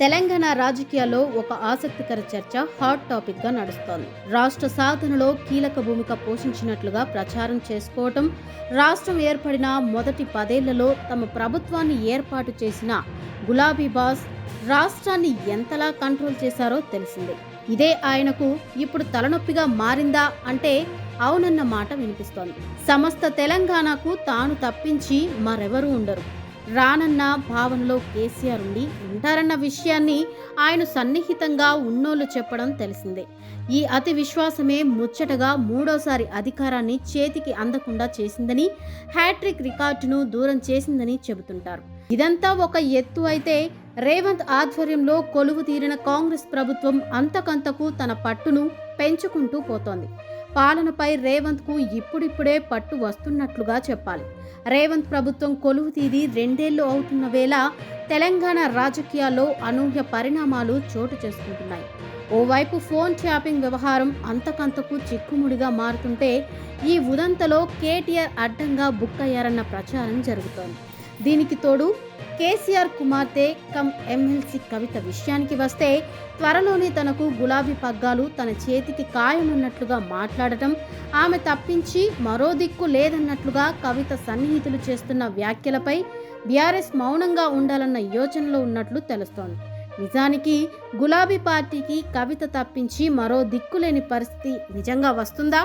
తెలంగాణ రాజకీయాల్లో ఒక ఆసక్తికర చర్చ హాట్ టాపిక్గా నడుస్తోంది. రాష్ట్ర సాధనలో కీలక భూమిక పోషించినట్లుగా ప్రచారం చేసుకోవటం రాష్ట్రం ఏర్పడిన మొదటి పదేళ్ళలో తమ ప్రభుత్వాన్ని ఏర్పాటు చేసిన గులాబీ బాస్ రాష్ట్రాన్ని ఎంతలా కంట్రోల్ చేశారో తెలిసిందే. ఇదే ఆయనకు ఇప్పుడు తలనొప్పిగా మారిందా అంటే అవునన్న మాట వినిపిస్తోంది. సమస్త తెలంగాణకు తాను తప్పించి మరెవరూ ఉండరు. రానన్న భావనలో కేసీఆర్ ఉండి ఉంటారన్న విషయాన్ని ఆయన సన్నిహితంగా ఉన్నోళ్ళు చెప్పడం తెలిసిందే. ఈ అతి విశ్వాసమే ముచ్చటగా మూడోసారి అధికారాన్ని చేతికి అందకుండా చేసిందని హ్యాట్రిక్ రికార్డును దూరం చేసిందని చెబుతుంటారు. ఇదంతా ఒక ఎత్తు అయితే రేవంత్ ఆధ్వర్యంలో కొలువు తీరిన కాంగ్రెస్ ప్రభుత్వం అంతకంతకు తన పట్టును పెంచుకుంటూ పోతోంది. పాలనపై రేవంత్కు ఇప్పుడిప్పుడే పట్టు వస్తున్నట్లుగా చెప్పాలి. రేవంత్ ప్రభుత్వం కొలువు తీరి రెండేళ్ళు అవుతున్న వేళ తెలంగాణ రాజకీయాల్లో అనూహ్య పరిణామాలు చోటు చేసుకుంటున్నాయి. ఓవైపు ఫోన్ ట్యాపింగ్ వ్యవహారం అంతకంతకు చిక్కుముడిగా మారుతుంటే ఈ ఉదంతలో కేటీఆర్ అడ్డంగా బుక్ అయ్యారన్న ప్రచారం జరుగుతోంది. దీనికి తోడు కేసీఆర్ కుమార్తె కమ్ ఎమ్మెల్సీ కవిత విషయానికి వస్తే త్వరలోనే తనకు గులాబీ పగ్గాలు తన చేతికి ఖాయమన్నట్లుగా మాట్లాడటం ఆమె తప్పించి మరో దిక్కు లేదన్నట్లుగా కవిత సన్నిహితులు చేస్తున్న వ్యాఖ్యలపై బీఆర్ఎస్ మౌనంగా ఉండాలన్న యోచనలో ఉన్నట్లు తెలుస్తోంది. నిజానికి గులాబీ పార్టీకి కవిత తప్పించి మరో దిక్కులేని పరిస్థితి నిజంగా వస్తుందా?